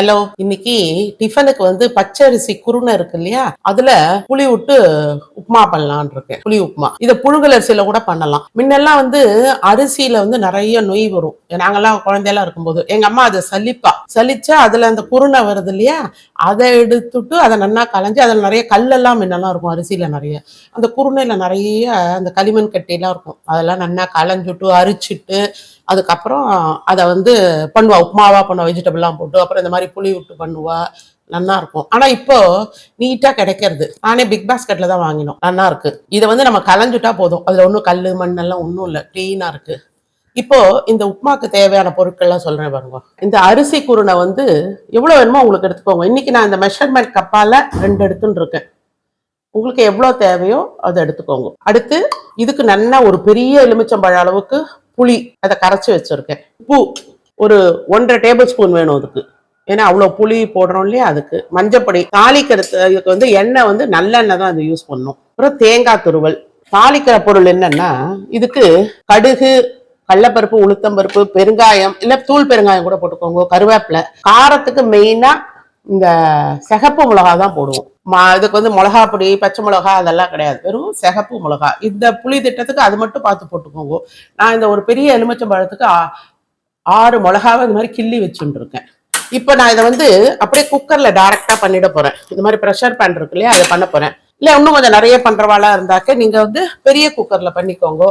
Hello இன்னைக்கு டிஃபனுக்கு வந்து பச்சரிசி குருணை இருக்கு இல்லையா? அதுல புளி விட்டு உப்புமா பண்ணலாம்னு இருக்கேன். புளி உப்புமா. இதை புழுங்கல் அரிசியில கூட பண்ணலாம். முன்னெல்லாம் வந்து அரிசியில வந்து நிறைய நொய் வரும். நாங்கெல்லாம் குழந்தையெல்லாம் இருக்கும்போது. எங்க அம்மா அதை சலிப்பா. சலிச்சா அதுல அந்த குருணை வருது இல்லையா? அதை எடுத்துட்டு அதை நல்லா களைஞ்சு அதில் நிறைய கல்லெல்லாம் முன்னெல்லாம் இருக்கும். அரிசியில நிறைய. அந்த குருணையில நிறைய அந்த களிமண் கட்டியெல்லாம் இருக்கும். அதெல்லாம் நல்லா களைஞ்சுட்டு அரிச்சிட்டு அதுக்கப்புறம் அதை வந்து பண்ணுவா உப்புமாவா பண்ணுவா வெஜிடபிள்லாம் போட்டு அப்புறம் இந்த மாதிரி புளி விட்டு பண்ணுவா நல்லா இருக்கும். ஆனா இப்போ நீட்டா கிடைக்கிறது. நானே பிக் பாஸ்கெட்ல தான் வாங்கினோம். நல்லா இருக்கு. இதை வந்து நம்ம கலைஞ்சுட்டா போதும். அதுல ஒன்றும் கல் மண்ணெல்லாம் ஒன்றும் இல்லை. க்ளீனாக இருக்கு. இப்போ இந்த உப்புமாக்கு தேவையான பொருட்கள்லாம் சொல்றேன் பாருங்க. இந்த அரிசி குருணை வந்து எவ்வளவு வேணுமோ உங்களுக்கு எடுத்துக்கோங்க. இன்னைக்கு நான் இந்த மெஷர்மெண்ட் கப்பால ரெண்டு எடுத்துன்னு இருக்கேன். உங்களுக்கு எவ்வளோ தேவையோ அதை எடுத்துக்கோங்க. அடுத்து இதுக்கு நல்லா ஒரு பெரிய எலுமிச்சம்பழ அளவுக்கு புளி அதை கரைச்சி வச்சிருக்கேன். உப்பு ஒரு ஒன்றரை டேபிள் ஸ்பூன் வேணும் அதுக்கு. ஏன்னா அவ்வளோ புளி போடுறோம் இல்லையா அதுக்கு. மஞ்சப்பொடி தாளிக்கிறதுக்கு வந்து எண்ணெய் வந்து நல்லெண்ணெய் தான் அது யூஸ் பண்ணும். அப்புறம் தேங்காய் துருவல். தாளிக்கிற பொருள் என்னன்னா இதுக்கு கடுகு கடலப்பருப்பு உளுத்தம்பருப்பு பெருங்காயம் இல்லை தூள் பெருங்காயம் கூட போட்டுக்கோங்க. கருவேப்பிலை. காரத்துக்கு மெயினா இந்த சிகப்பு மிளகா தான் போடுவோம். மா இதுக்கு வந்து மிளகா பொடி பச்சை மிளகா அதெல்லாம் கிடையாது. வெறும் சிகப்பு மிளகா. இந்த புளி திட்டத்துக்கு அது மட்டும் பார்த்து போட்டுக்கோங்க. நான் இந்த ஒரு பெரிய எலுமிச்சம்பழத்துக்கு ஆறு மிளகாவை இந்த மாதிரி கிள்ளி வச்சுட்டுருக்கேன். இப்போ நான் இதை வந்து அப்படியே குக்கரில் டைரெக்டாக பண்ணிட போகிறேன் இந்த மாதிரி ப்ரெஷர் பேன் இருக்கு இல்லையா அதை பண்ண போகிறேன் இல்லை இன்னும் கொஞ்சம் நிறைய பண்றவாளா இருந்தாக்க நீங்கள் வந்து பெரிய குக்கரில் பண்ணிக்கோங்க.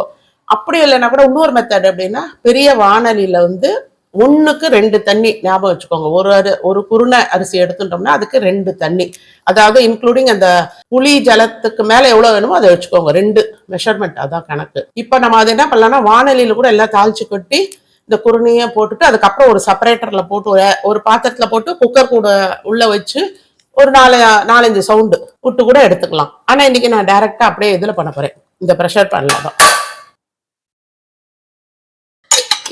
அப்படி இல்லைன்னா கூட இன்னொரு மெத்தட் அப்படின்னா பெரிய வானலியில வந்து ஒன்றுக்கு ரெண்டு தண்ணி ஞாபகம் வச்சுக்கோங்க. ஒரு அரி ஒரு குருணை அரிசி எடுத்துட்டோம்னா அதுக்கு ரெண்டு தண்ணி. அதாவது இன்க்ளூடிங் அந்த புளி ஜலத்துக்கு மேலே எவ்வளோ வேணுமோ அதை வச்சுக்கோங்க. ரெண்டு மெஷர்மெண்ட் அதான் கணக்கு. இப்போ நம்ம அதை என்ன பண்ணலாம்னா வானலியில் கூட எல்லாம் தாளிச்சு கொட்டி இந்த குருணையை போட்டுட்டு அதுக்கப்புறம் ஒரு செப்பரேட்டரில் போட்டு ஒரு- ஒரு போட்டு குக்கர் கூட உள்ளே வச்சு ஒரு நாலு நாலஞ்சு சவுண்டு விட்டு கூட எடுத்துக்கலாம். ஆனால் இன்றைக்கி நான் டேரெக்டாக அப்படியே இதில் பண்ண போகிறேன் இந்த ப்ரெஷர் பண்ணலாம் தான்.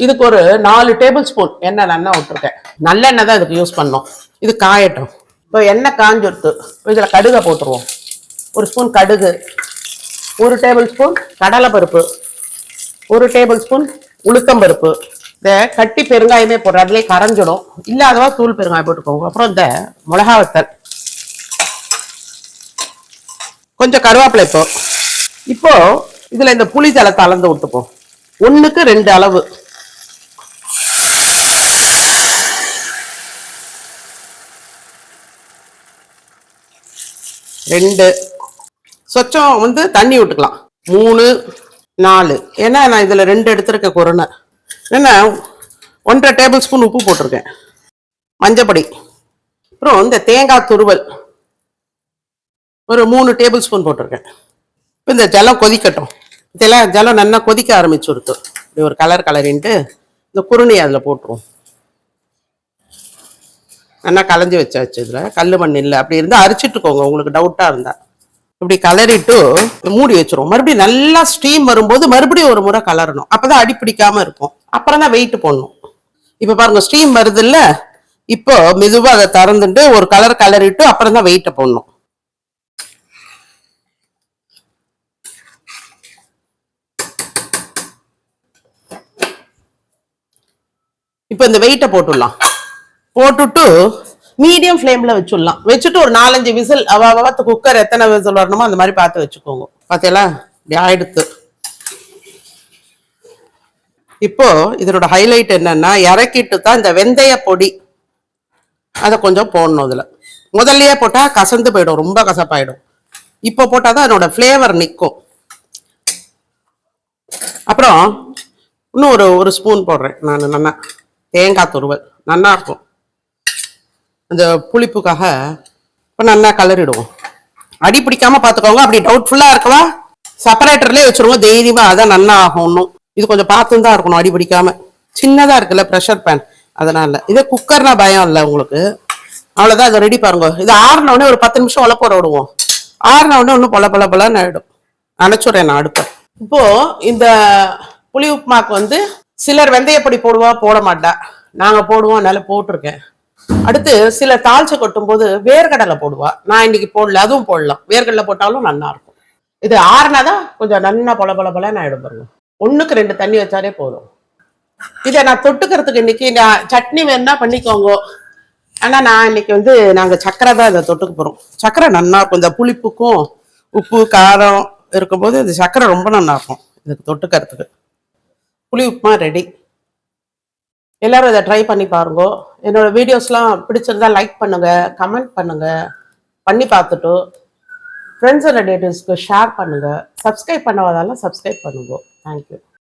இதுக்கு ஒரு நாலு டேபிள் ஸ்பூன் எண்ணெய் நல்லா விட்டுருக்கேன். நல்லெண்ணெய் தான் இதுக்கு யூஸ் பண்ணோம். இது காயட்டும். இப்போ எண்ணெய் காஞ்சுடுத்து இதில் கடுகை போட்டுருவோம். ஒரு ஸ்பூன் கடுகு. ஒரு டேபிள் ஸ்பூன் கடலை பருப்பு ஒரு டேபிள் ஸ்பூன் உளுத்தம்பருப்பு. இந்த கட்டி பெருங்காயமே போடுற அதுலேயே கரைஞ்சிடும். இல்லாதவா தூள் பெருங்காயம் போட்டுக்கோங்க. அப்புறம் இந்த மிளகா வத்தல். கொஞ்சம் கருவேப்பிலை இப்போ. இப்போ இதில் இந்த புளி ஜலத்தை அளந்து விட்டுப்போம் ஒன்றுக்கு ரெண்டு அளவு. ரெண்டு. சொச்சம் வந்து தண்ணி விட்டுக்கலாம். மூணு நாலு. ஏன்னா நான் இதில் ரெண்டு எடுத்திருக்க குருணை ஏன்னா ஒன்றரை டேபிள் ஸ்பூன் உப்பு போட்டிருக்கேன். மஞ்சப்பொடி. அப்புறம் இந்த தேங்காய் துருவல். ஒரு மூணு டேபிள் ஸ்பூன் போட்டிருக்கேன். இப்போ இந்த ஜலம் கொதிக்கட்டும். இதெல்லாம் ஜலம் நல்லா கொதிக்க ஆரம்பிச்சு கொடுத்து. இப்படி ஒரு கலர் கலரின்ட்டு இந்த குருணையை அதில் போட்டுருவோம். நல்லா கலைஞ்சி வச்சாச்சு இதில். கல் மண் இல்லை. அப்படி இருந்தால் அரிச்சிட்டுக்கோங்க. உங்களுக்கு டவுட்டாக இருந்தால் இப்படி கலரிட்டு மூடி வச்சிருவோம். மறுபடியும் நல்லா ஸ்டீம் வரும்போது மறுபடியும் ஒரு முறை கலரணும் அப்போ தான் அடிப்பிடிக்காமல் இருக்கும். அப்புறம் தான் வெயிட் போடணும். இப்போ பாருங்கள் ஸ்டீம் வருது இல்லை? இப்போ மெதுவாக அதை திறந்துட்டு ஒரு கலர் கலரிட்டு அப்புறம் தான் வெயிட்டை போடணும். இப்போ இந்த வெயிட்டை போட்டுடலாம். போட்டுட்டு மீடியம் ஃப்ளேமில் வச்சுடலாம். வச்சுட்டு ஒரு நாலஞ்சு விசில் அவ குக்கர் எத்தனை விசில் வரணுமோ அந்த மாதிரி பார்த்து வச்சுக்கோங்க. பார்த்தீங்களா இப்படி ஆயிடுத்து. இப்போ இதனோட ஹைலைட் என்னன்னா இறக்கிட்டு தான் இந்த வெந்தய பொடி. அதை கொஞ்சம் போடணும் இதில் முதல்லையே போட்டால் கசந்து போயிடும் ரொம்ப கசப்பாயிடும். இப்போ போட்டால் தான் அதனோட ஃப்ளேவர் நிற்கும் அப்புறம் இன்னும் ஒரு ஒரு ஸ்பூன் போடுறேன். நான் நல்லா தேங்காய் துருவல். நல்லா இருக்கும். அந்த புளிப்புக்காக இப்போ நல்லா கலரிடுவோம் அடி பிடிக்காம பார்த்துக்கோங்க அப்படி டவுட்ஃபுல்லாக இருக்கவா? செப்பரேட்டர்லேயே வச்சுருவோம். தைரியமாக அதான் நல்லா ஆகும் இன்னும். இது கொஞ்சம் பார்த்து தான் இருக்கணும். அடி பிடிக்காம. சின்னதாக இருக்குல்ல ப்ரெஷர் பேன் அதனால. இதே குக்கர்னா பயம் இல்லை உங்களுக்கு. அவ்வளோதான் இதை ரெடி பாருங்க. இது ஆறின ஒரு பத்து நிமிஷம் உழப்போட விடுவோம். ஆறின ஒன்றும் இன்னும் பொல பொல பொலன்னு ஆகிடும் அணைச்சுடுறேன் நான் அடுப்பேன் இப்போது இந்த புளி உப்புமாக்கு வந்து சிலர் வெந்தயப்பொடி போடுவா போட மாட்டா. நாங்கள் போடுவோம். அதனால போட்டிருக்கேன். அடுத்து சில தாழ்ச்சி கொட்டும் போது வேர்க்கடலை போடுவா. நான் இன்னைக்கு போடல அதுவும் போடலாம். வேர்கடலை போட்டாலும் நல்லா இருக்கும். இது ஆறுனாதான் கொஞ்சம் நல்லா பல பல பல ஆயிடும் பாருங்க. ஒண்ணுக்கு ரெண்டு தண்ணி வச்சாலே போதும். இதை நான் தொட்டுக்கிறதுக்கு இன்னைக்கு நான் சட்னி வேணா பண்ணிக்கோங்க. ஆனா நான் இன்னைக்கு வந்து நாங்க சக்கரை தான் இதை தொட்டுக்க போறோம். சக்கரை நல்லா இருக்கும். இந்த புளிப்புக்கும் உப்பு காரம் இருக்கும்போது இந்த சக்கரை ரொம்ப நல்லா இருக்கும். இதுக்கு தொட்டுக்கிறதுக்கு. புளி உப்புமா ரெடி எல்லாரும் இதை ட்ரை பண்ணி பாருங்க. என்னோட வீடியோஸ்லாம் பிடிச்சிருந்தா லைக் பண்ணுங்க கமெண்ட் பண்ணுங்க பண்ணி பார்த்துட்டு ஃப்ரெண்ட்ஸ் அண்ட் ரிலேட்டிவ்ஸ்க்கு ஷேர் பண்ணுங்க. சப்ஸ்கிரைப் பண்ணாதெல்லாம் சப்ஸ்கிரைப் பண்ணுங்க. Thank you